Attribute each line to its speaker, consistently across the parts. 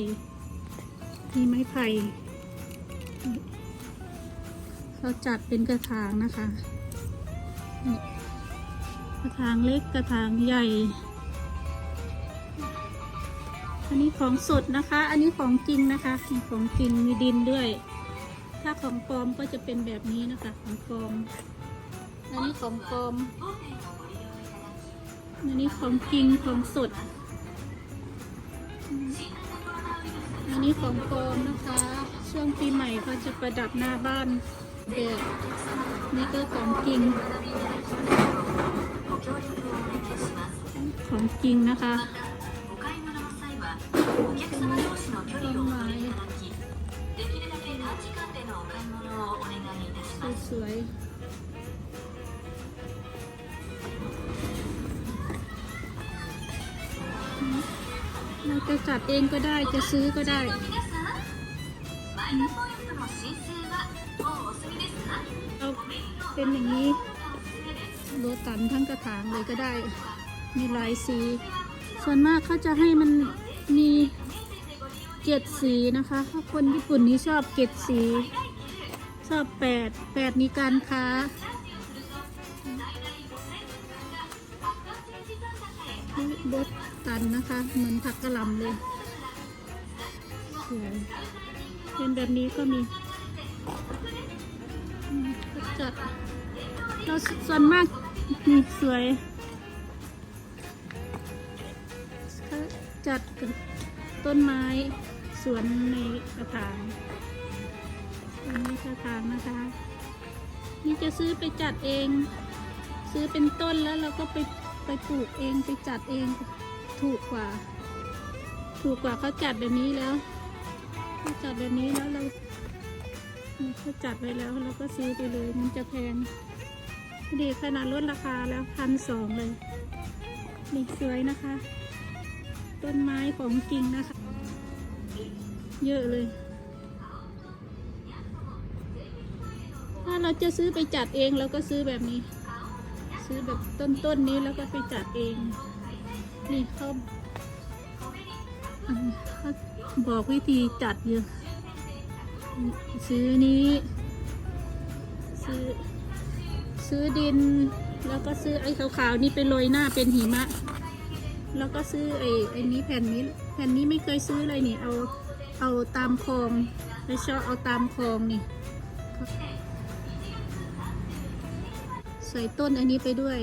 Speaker 1: ม้ไผ่มีไม้ไผ่เขาจัดเป็นกระถางนะคะ กระถางเล็กกระถางใหญ่ อันนี้ของสดนะคะ อันนี้ของจริงนะคะ ของจริงมีดินด้วย ถ้าของปลอมก็จะเป็นแบบนี้นะคะ ของปลอม อันนี้ของปลอม อันนี้ของจริงของสดี้ของโกมนะคะ ช่วงปีใหม่ก็จะประดับหน้าบ้านเด็กนี่ก็ของกิงของกิงนะคะสวย จะจัดเองก็ได้จะซื้อก็ได้เราเป็นอย่างนี้โรตันทั้งกระถางเลยก็ได้ มีหลายสี ส่วนมากเขาจะให้มันมีเกตสีนะคะถ้าคนญี่ปุ่นนี้ชอบเกตสี ชอบแปดแปดนี้การค้า บดตันนะคะ เหมือนผักกระหล่ำเลยสวยเป็นแบบนี้ก็มีก็จัดเราส่วนมากนี่สวย จัดกับต้นไม้สวนในกระถางอันนี้กระถางนะคะ นี่จะซื้อไปจัดเอง ซื้อเป็นต้นแล้วเราก็ไป ไปปลูกเองไปจัดเองถูกกว่า ถูกกว่าเขาจัดแบบนี้แล้วเขาจัดแบบนี้แล้วเราเขาจัดไว้แล้วเราก็ซื้อไปเลยมันจะแพงดีขนาดลดราคาแล้วพันสองเลยนี่สวยนะคะ ต้นไม้ของจริงนะคะ เยอะเลย ถ้าเราจะซื้อไปจัดเองเราก็ซื้อแบบนี้ ซื้อแบบต้นๆนี้แล้วก็ไปจัดเอง นี่เขาเขาบอกวิธีจัดอยู่ซื้อนี้ ซื้อ ซื้อดิน แล้วก็ซื้อไอ้ขาวๆนี่ไปโรยหน้าเป็นหิมะ แล้วก็ซื้อไอ้ไอ้นี้แผ่นนี้ แผ่นนี้ไม่เคยซื้อเลยนี่ เอา เอาตามคลองไม่ชอบเอาตามคลองนี่ ใส่ต้นอันนี้ไปด้วย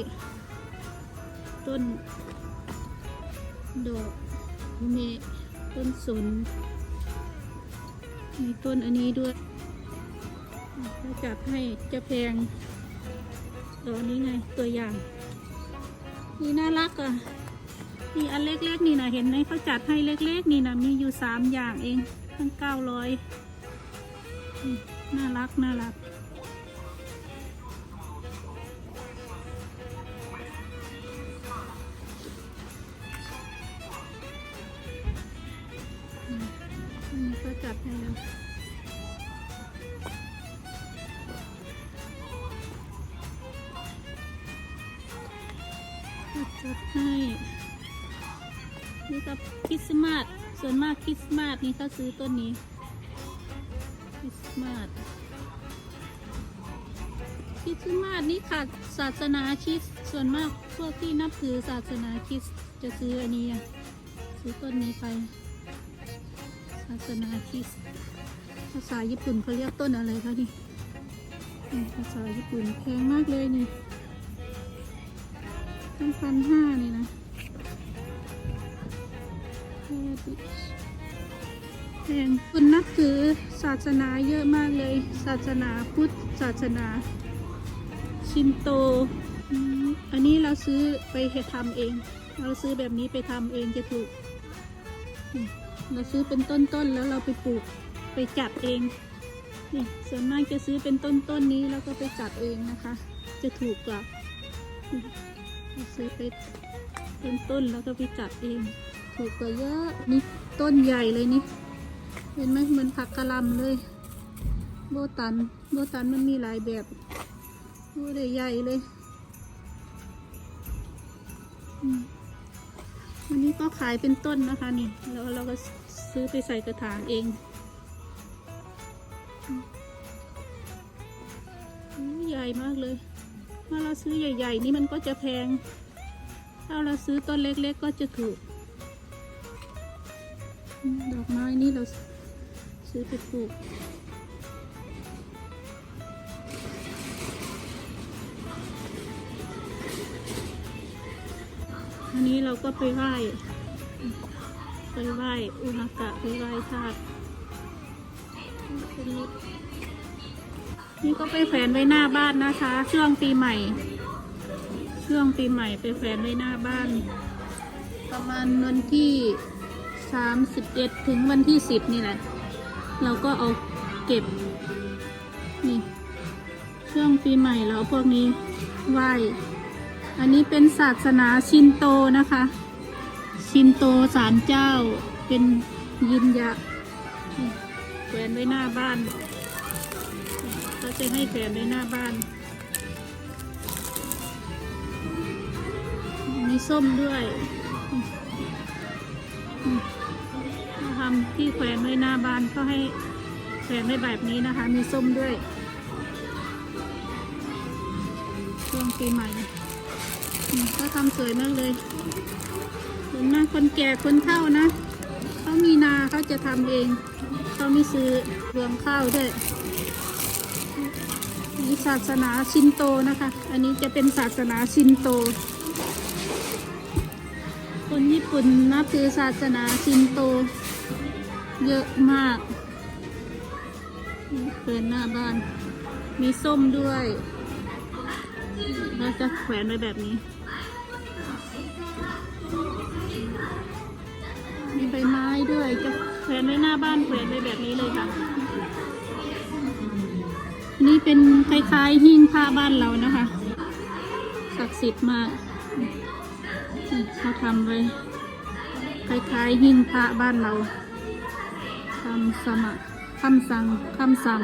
Speaker 1: ต้น ดอกเมต้นสนมีต้นอันนี้ด้วยถ้าจับให้จะแพงตัวนี้ไงตัวอย่าง นี่น่ารักอะนี่อันเล็กๆนี่นะเห็นไหมเขาจัดให้เล็กๆ นี่นะมีอยู่สามอย่างเอง ทั้งเก้าร้อยน่ารักน่ารัก สต์มาซื้อต้นนี้คริสต์มาสคริสต์มาสนี่ค่ะศาสนาคริสต์ส่วนมากพวกที่นับถือศาสนาคริสต์จะซื้ออันนี้อะซื้อต้นนี้ไป ศาสนาคริสต์ภาษาญี่ปุ่นเขาเรียกต้นอะไรคะนี่ภาษาญี่ปุ่นแพงมากเลยนี่ตั้งพันห้านี่นะ แพงคุณนับถือศาสนาเยอะมากเลย ศาสนาพุทธศาสนาชินโต อันนี้เราซื้อไปทำเอง เราซื้อแบบนี้ไปทำเองจะถูก เราซื้อเป็นต้นๆแล้วเราไปปลูกไปจัดเองนี่ส่วนมากจะซื้อเป็นต้นๆนนี้แล้วก็ไปจัดเองนะคะ จะถูกกว่านี่เราซื้อไปต้นแล้วก็ไปจัดเอง ถูกกว่าเยอะนี่ต้นใหญ่เลยนี่ เห็นไหมเหมือนผักกะหล่ำเลย โบตัน โบตันมันมีหลายแบบโบได้ใหญ่เลยอันนี้ก็ขายเป็นต้นนะคะนี่ แล้วเราก็ซื้อไปใส่กระถางเองใหญ่มากเลย ถ้าเราซื้อใหญ่ ๆ นี่มันก็จะแพง ถ้าเราซื้อต้นเล็ก ๆ ก็จะถูก ดอกไม้นี่เรา ซื้อไปปลูกอันนี้เราก็ไปไหว้ ไปไหว้อุณากะไปไหว้ธาตุนี่ก็ไปแขวนไว้หน้าบ้านนะคะ ช่วงปีใหม่ ช่วงปีใหม่ไปแขวนไว้หน้าบ้าน ประมาณวันที่สามสิบเอ็ดถึงวันที่สิบนี่แหละ เราก็เอาเก็บ นี่ช่วงปีใหม่เราพวกนี้ไหว้อันนี้เป็นศาสนาชินโตนะคะ ชินโตศาลเจ้าเป็นยินยะแขวนไว้หน้าบ้านเขาจะให้แขวนไว้หน้าบ้านมีส้มด้วย อืมมาทำที่แขวนไว้หน้าบ้านก็ให้แขวนไว้แบบนี้นะคะ มีส้มด้วยช่วงปีใหม่ก็ทำสวยมากเลยส่วนมาคนแก่คนเฒ่านะเขามีนาเขาจะทำเองเขาไม่ซื้อรวงข้าวด้วยนี่ศาสนาชินโตนะคะ อันนี้จะเป็นศาสนาชินโต คนญี่ปุ่นนับถือศาสนาชินโต เยอะมากเปิดหน้าบ้าน มีส้มด้วยเราจะแขวนไว้แบบนี้ มีใบไม้ด้วย จะแขวนไว้หน้าบ้านแขวนไว้แบบนี้เลยค่ะ นี่เป็นคล้ายๆหิ้งผ้าบ้านเรานะคะ ศักดิ์สิทธิ์มากเขาทำไว้คล้ายๆหิ้งพระบ้านเราำสมะคำสั่งคำสั่ง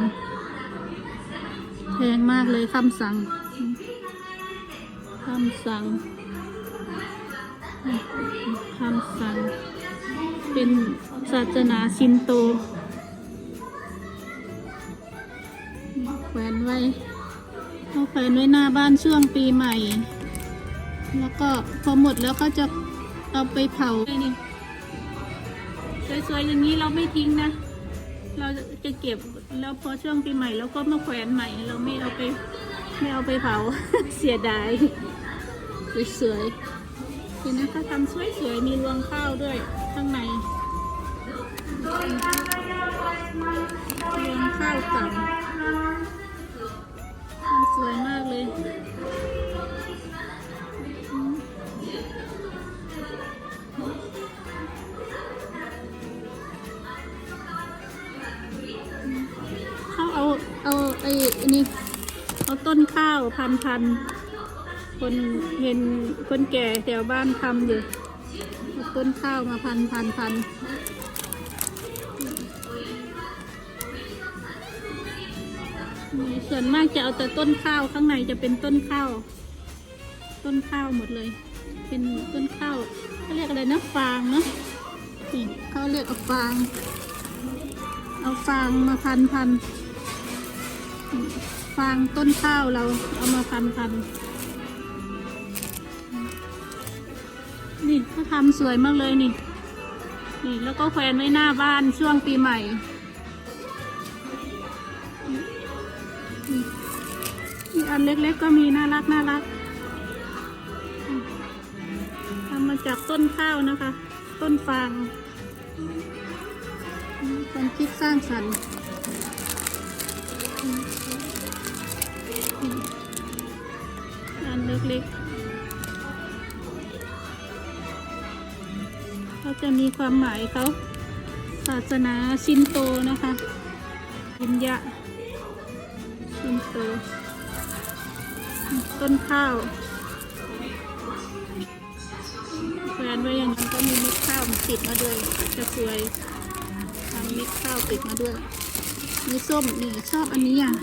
Speaker 1: แพงมากเลยคำสั่งคำสั่งคำสั่ง เป็นศาสนาชินโตแขวนไว้เขาแขวนไว้หน้าบ้านช่วงปีใหม่ แล้วก็พอหมดแล้วก็จะเอาไปเผานี่ สวยๆอย่างนี้เราไม่ทิ้งนะ เราจะเก็บแล้วพอช่วงปีใหม่เราก็มาแขวนใหม่ เราไม่เอาไปไม่เอาไปเผาเสียดายสวยๆเห็นนะคะทำสวยๆมีรวงข้าวด้วยข้างในรวงข้าวเก่าทำสวยมากเลย นี่เอาต้นข้าวพันพันคนเห็นคนแก่แถวบ้านทำอยู่เอาต้นข้าวมาพันพันพันมีส่วนมากจะเอาแต่ต้นข้าวข้างในจะเป็นต้นข้าว ต้นข้าวหมดเลย เป็นต้นข้าวเขาเรียกอะไรนะฟางเนาะนี่เขาเรียกเอาฟาง เอาฟางมาพันพัน ฟางต้นข้าวเราเอามาพันพันนี่เขาทำสวยมากเลยนี่ นี่แล้วก็แขวนไว้หน้าบ้านช่วงปีใหม่นี่อันเล็กๆก็มีน่ารักน่ารักทำมาจากต้นข้าวนะคะ ต้นฟางความคิดสร้างสรรค์ ล็กๆเขาจะมีความหมายเขาศาสนาชินโตนะคะยินยะชินโต ต้นข้าวแขวนไว้อย่างนั้นก็มีเม็ดข้าวติดมาด้วยจะสวยทำเม็ดข้าวติดมาด้วยมีส้มนี่ชอบอันนี้อะ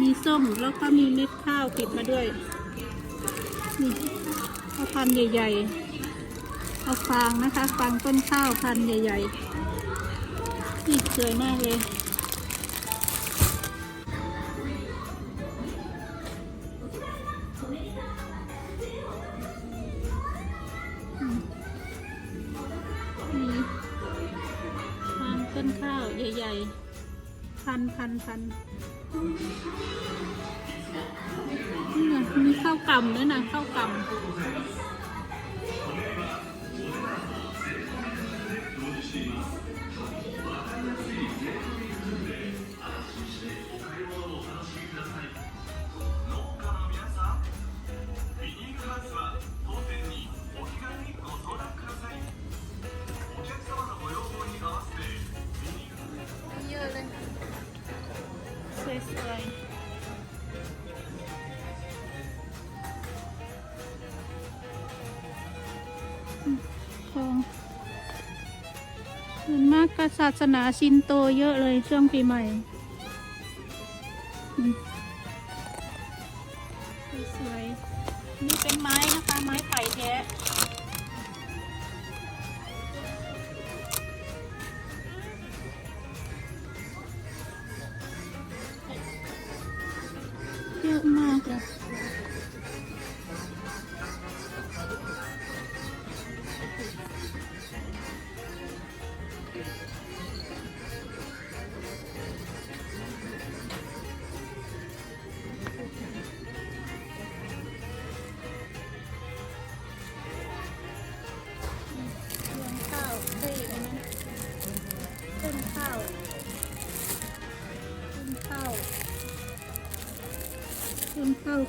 Speaker 1: มีส้มแล้วก็มีเม็ดข้าวติดมาด้วย นี่ข้าวพันธุ์ใหญ่ๆเอาฟางนะคะ ฟางต้นข้าวพันธุ์ใหญ่ๆนี่สวยมากเลยฟางต้นข้าวใหญ่ๆ พันพันพันนี่นะมีข้าวกล่ำด้วยนะข้าว ก ศาสนาชินโตเยอะเลยช่วงปีใหม่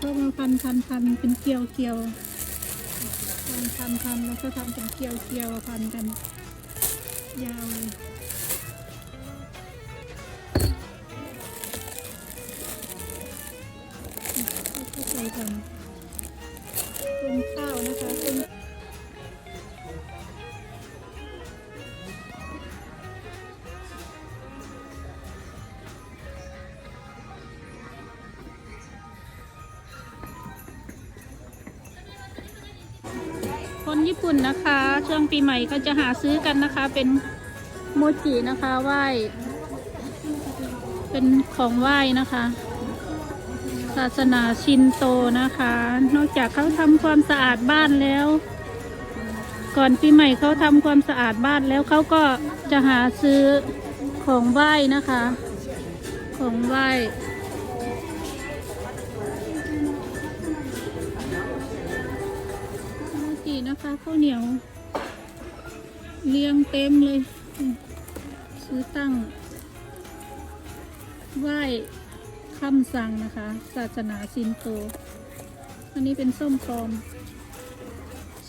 Speaker 1: ต้นข้าวเขามาพันพันพันเป็นเกลียวเกลียวพันพันพันแล้วก็ทำเป็นเกลียวเกลียวพันกัน ยาวเลย คนญี่ปุ่นนะคะ ช่วงปีใหม่ก็จะหาซื้อกันนะคะ เป็นโมจินะคะไหว้เป็นของไหว้นะคะ ศาสนาชินโตนะคะ นอกจากเขาทำความสะอาดบ้านแล้ว ก่อนปีใหม่เขาทำความสะอาดบ้านแล้วเขาก็จะหาซื้อของไหว้นะคะ ของไหว้าวเหนียว เรียงเต็มเลย ซื้อตั้ง ไหว้คำสั่งนะคะ ศาสนาซินโต อันนี้เป็นส้มปลอม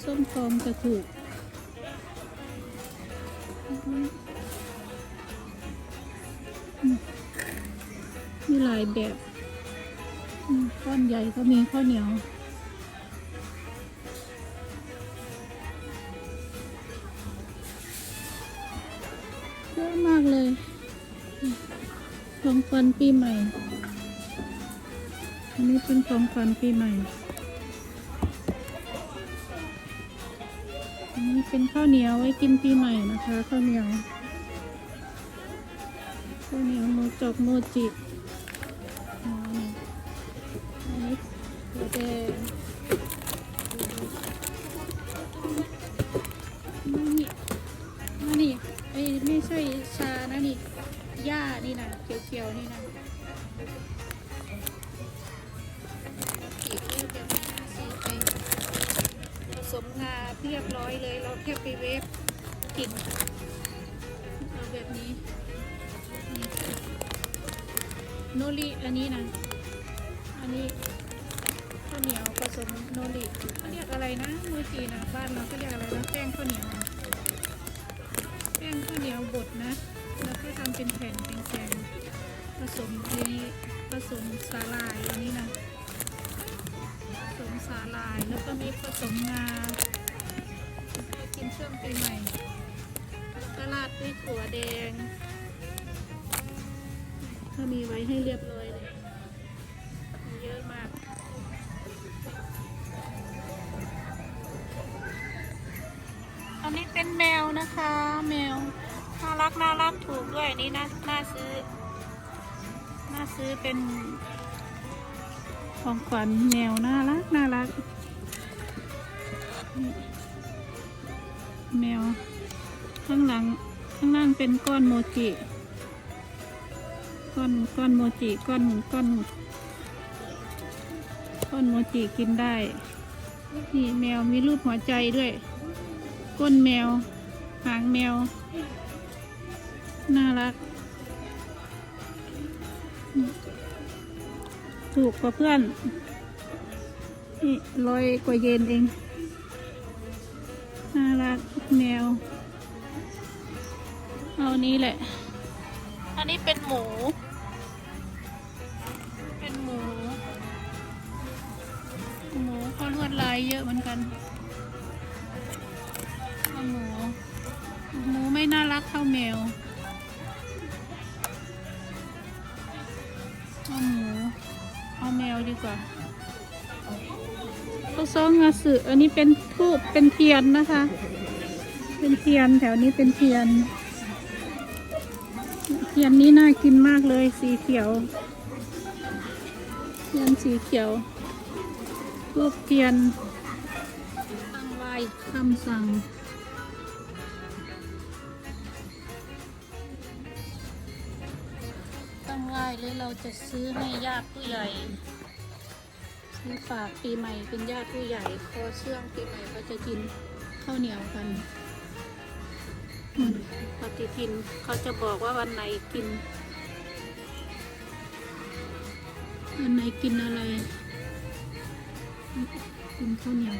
Speaker 1: ส้มปลอมจะถูกมีหลายแบบ ก้อนใหญ่ก็มีข้าวเหนียว ขวัญปีใหม่ อันนี้เป็นของขวัญปีใหม่ อันนี้เป็นข้าวเหนียวไว้กินปีใหม่นะคะข้าวเหนียว ข้าวเหนียวโมจกโมจิ มงาเรียบร้อยเลย เราแค่ไปเวฟกินเอาแบบนี้นี่โนริอันนี้นะ อันนี้ข้าวเหนียวผสมโนริเขาเรียกอะไรนะโมจินะบ้านเราก็เรียกอะไรนะแป้งข้าวเหนียวแป้งข้าวเหนียวบดนะ แล้วก็ทำเป็นแผ่นเป็นแผ่นผสมนนี้ผสมสาลายอันนี้นะ ก็มีผสมงากินช่วงปีใหม่แล้วก็ราดด้วยถั่วแดงถ้ามีไว้ให้เรียบร้อยเลย เยอะมากอนนี้เป็นแมวนะคะ แมวน่ารักน่ารักถูกด้วยนี่นะน่าซื้อ น่าซื้อเป็นของขวัญแมวน่ารักน่ารัก แมว ข้างหลัง ข้างล่างเป็นก้อนโมจิ ก้อนก้อนโมจิก้อนก้อนก้อนโมจิกินได้ นี่แมวมีรูปหัวใจด้วย ก้นแมว หางแมว น่ารัก ถูกกว่าเพื่อน นี่ร้อยกว่าเยนเอง ว เอานี้แหละ อันนี้เป็นหมู เป็นหมู หมูก็ลวดลายเยอะเหมือนกันหมู หมูไม่น่ารักเท่าแมวเอาหมู เอาแมวดีกว่าข้าวซองงาสึอันนี้เป็นทูบเป็นเทียนนะคะ เป็นเทียนแถวนี้เป็นเทียน เทียนนี้น่ากินมากเลยสีเขียว เทียนสีเขียวรูปเทียนตั้งไว้คำสั่งตั้งไว้เลยเราจะซื้อให้ญาติผู้ใหญ่ซื้อฝากปีใหม่เป็นญาติผู้ใหญ่พอเชื่องปีใหม่เขาจะกินข้าวเหนียวกันอืมป ฏิทินเขาจะบอกว่าวันไหนกิน วันไหนกินอะไร กินข้าวเหนียว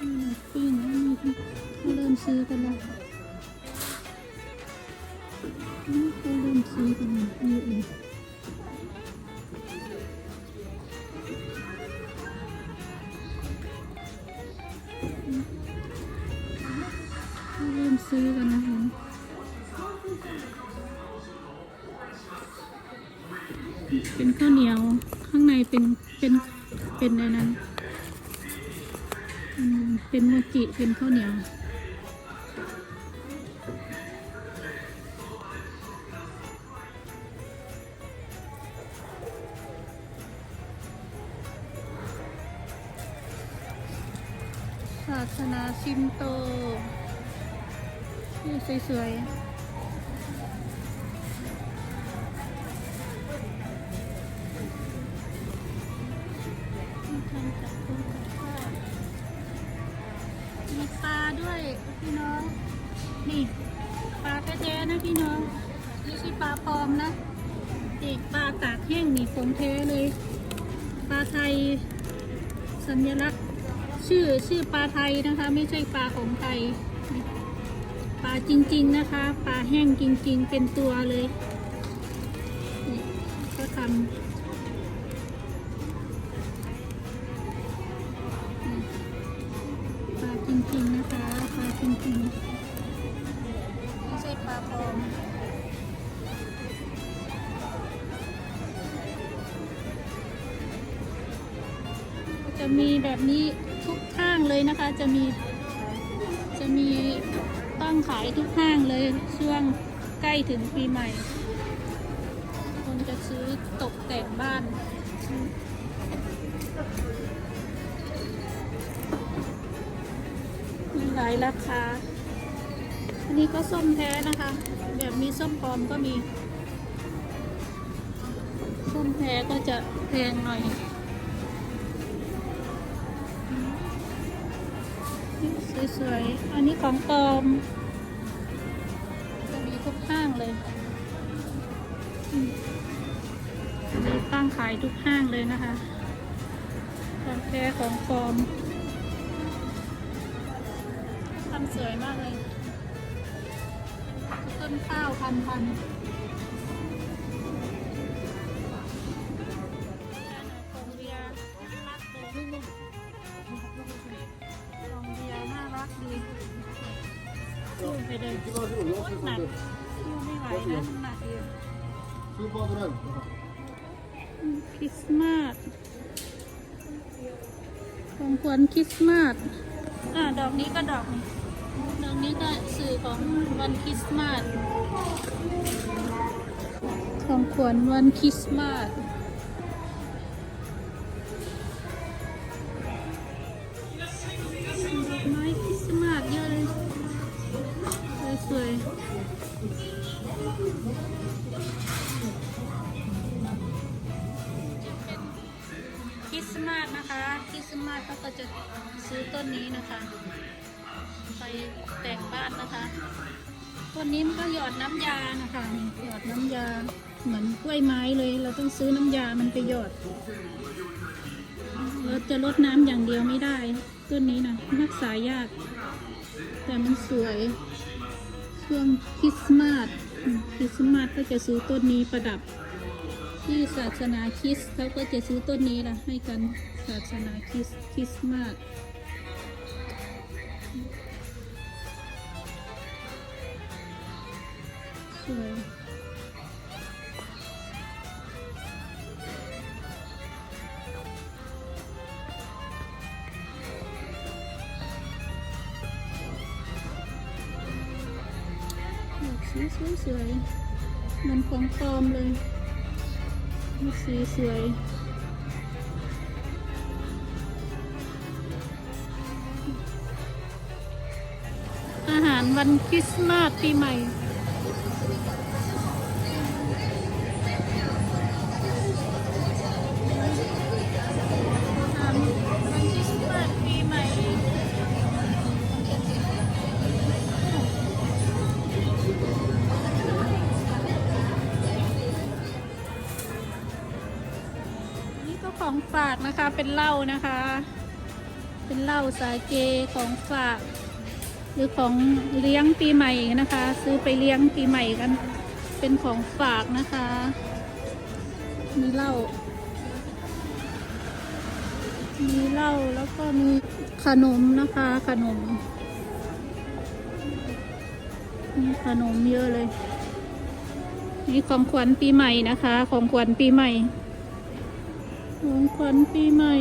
Speaker 1: อืมปิ้งแล้วมีเขาเริ่มซื้อกันแล้วอืมเขาเริ่มซื้อกันเยอะเลย จิเป็นข้าวเหนียวศาสนาชินโตนี่สวยๆ ด้วยพี่น้อง นี่ปลาแท้ๆนะพี่น้องไม่ใช่ปลาปลอมนะนี่ปลาตากแห้งนี่ของแท้เลย ปลาไทย สัญลักษณ์ ชื่อชื่อปลาไทยนะคะ ไม่ใช่ปลาของไทย ปลาจริง ๆนะคะ ปลาแห้งจริง ๆ เป็นตัวเลย นี่ก็ทำ นี้ทุกห้างเลยนะคะ จะมีจะมีตั้งขายทุกห้างเลยช่วงใกล้ถึงปีใหม่ คนจะซื้อตกแต่งบ้านมีหลายราคา อันนี้ก็ส้มแท้นะคะ แบบมีส้มปลอมก็มี ส้มแท้ก็จะแพงหน่อย สวยๆ อันนี้ของปลอม จะมีทุกห้างเลยอันนี้ตั้งขายทุกห้างเลยนะคะของแท้ของปลอมทำสวยมากเลย ต้นข้าวพันพัน ไปเลยโอ๊ยหนักสู้ไม่ไหวนะหนักอยู่
Speaker 2: スーパードライブ
Speaker 1: คริสต์มาสของขวัญคริสต์มาส อ่าดอกนี้ก็ดอกนี้ดอกนี้ก็สื่อของวันคริสต์มาสของขวัญวันคริสต์มาส สต์มาสเขาก็จะซื้อต้นนี้นะคะ ไปแต่งบ้านนะคะต้นนี้มันก็หยอดน้ำยานะคะหยอดน้ำยาเหมือนกล้วยไม้เลย เราต้องซื้อน้ำยามันไปหยอดเราจะลดน้ำอย่างเดียวไม่ได้ ต้นนี้นะรักษายาก แต่มันสวย ช่วงคริสต์มาสคริสต์มาสก็จะซื้อต้นนี้ประดับ ที่ศาสนาคริสต์เขาก็จะซื้อต้นนี้ละให้กันศาสนาคริสต์คริสต์มาสสวยสวยสวยๆมันของปลอมเลย สีสวยอาหารวันคริสต์มาสปีใหม่ เป็นเหล้านะคะ เป็นเหล้าสาเกของฝากหรือของเลี้ยงปีใหม่นะคะ ซื้อไปเลี้ยงปีใหม่กัน เป็นของฝากนะคะ มีเหล้ามีเหล้าแล้วก็มีขนมนะคะขนมมีขนมเยอะเลย นี่ของขวัญปีใหม่นะคะ ของขวัญปีใหม่ ของขวัญปีใหม่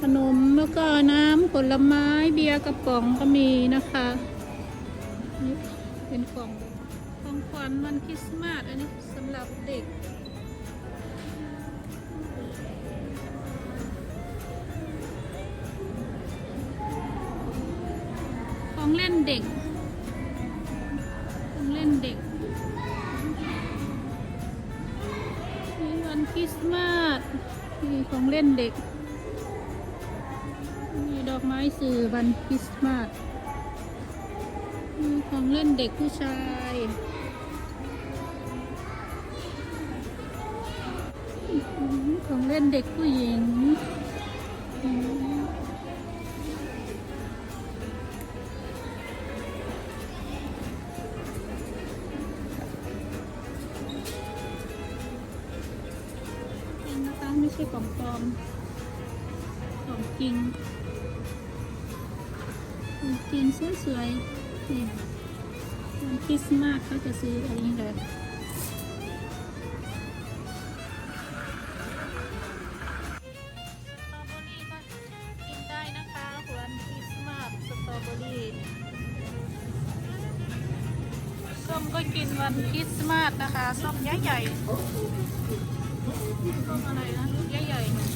Speaker 1: ขนมแล้วก็น้ำผลไม้เบียร์กระป๋องก็มีนะคะนี่เป็นของของขวัญวันคริสต์มาสอันนี้สำหรับเด็กของเล่นเด็ก เล่นเด็ก มีดอกไม้สื่อวันคริสต์มาส มีของเล่นเด็กผู้ชาย ของเล่นเด็กผู้หญิง ช่ของปลอมของจริงของจริงสวยๆนี่วันคริสต์มาสเขาจะซื้ออันนี้เลยสตรอเบอรี่ก็กินได้นะคะวันคริสต์มาสสตรอเบอรี่ส้มก็กินวันคริสต์มาสนะคะ ส้มใหญ่ๆ ต้นอะไรนะใหญ่ๆหน่อย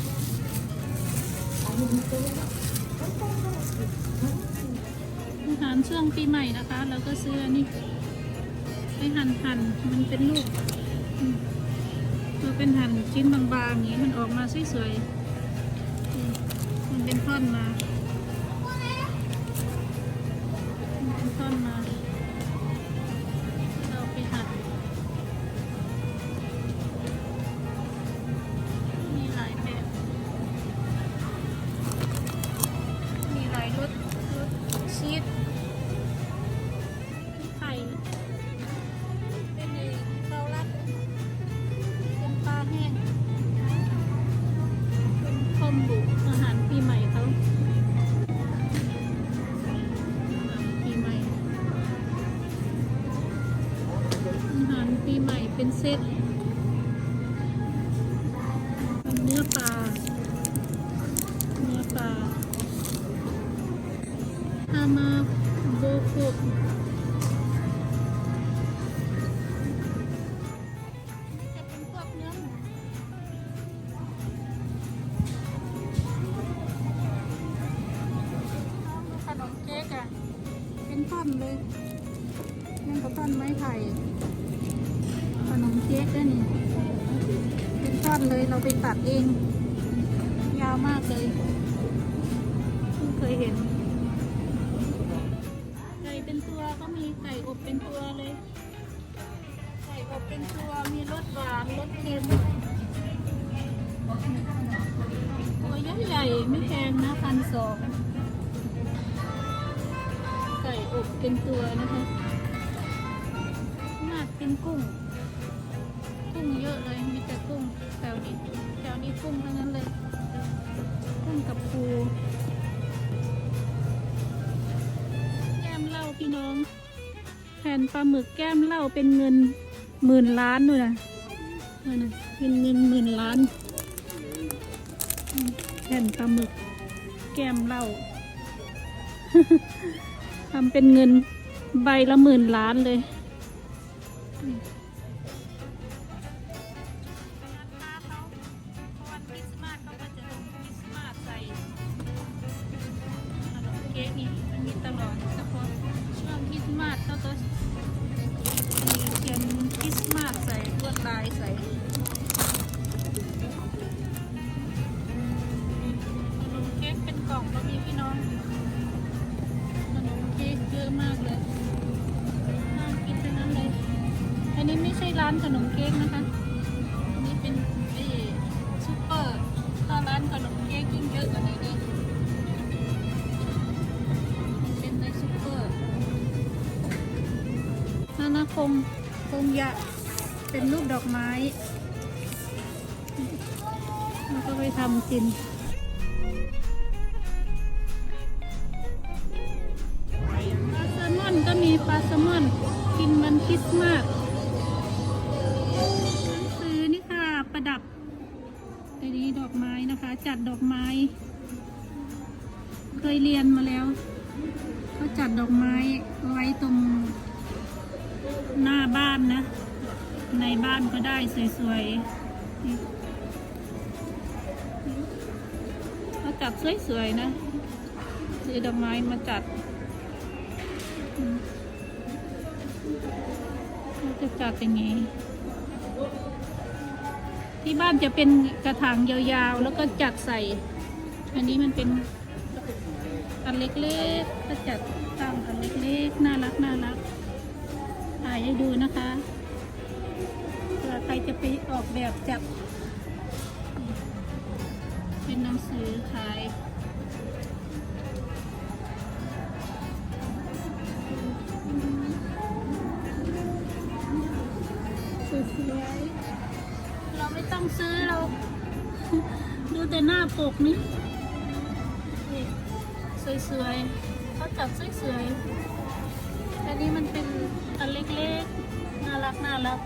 Speaker 1: อาหารช่วงปีใหม่นะคะเราก็ซื้ออันนี้ไปหั่นหั่นๆมันเป็นลูกอืมเราเป็นหั่นชิ้นบางๆอย่างนี้มันออกมาสวยๆมันเป็นท่อนมามันเป็นท่อนมา ไม้ไผ่ขนมเค้กด้วยนี่เป็นทอนเลยเราไปตัดเอง ยาวมากเลยเพิ่งเคยเห็น ไก่เป็นตัวก็มีไก่อบเป็นตัวเลย ไก่อบเป็นตัวมีรสหวานรสเค็มตัวใหญ่ใหญ่ไม่แพงนะพันสองไก่อบเป็นตัวนะคะ น่ากินกุ้ง กุ้งเยอะเลย มีแต่กุ้งแถวนี้แถวนี้กุ้งทั้งนั้นเลย กุ้งกับปูแก้มเหล้าพี่น้องแผ่นปลาหมึกแก้มเหล้าเป็นเงินหมื่นล้านด้วยนะเป็นเงินหมื่นล้านแผ่นปลาหมึก แก้มเหล้าทำเป็นเงินใบละหมื่นล้านเลย Mm-hmm. คงคงยะเป็นรูปดอกไม้ แล้วก็ไปทำกิน จัดสวยๆนะซื้อดอกไม้มาจัดเขาจะจัดอย่างนี้ ที่บ้านจะเป็นกระถางยาวๆ แล้วก็จัดใส่ อันนี้มันเป็นอันเล็กๆ ก็จัดตั้งอันเล็กๆ น่ารักน่ารักถ่ายให้ดูนะคะเผื่อใครจะไปออกแบบจัด เป็นหนังสือขายสวยๆเราไม่ต้องซื้อเรา ดูแต่หน้าปกนี่สวยๆเขาจับสวยๆอันนี้มันเป็นอันเล็กๆ น่ารักน่ารัก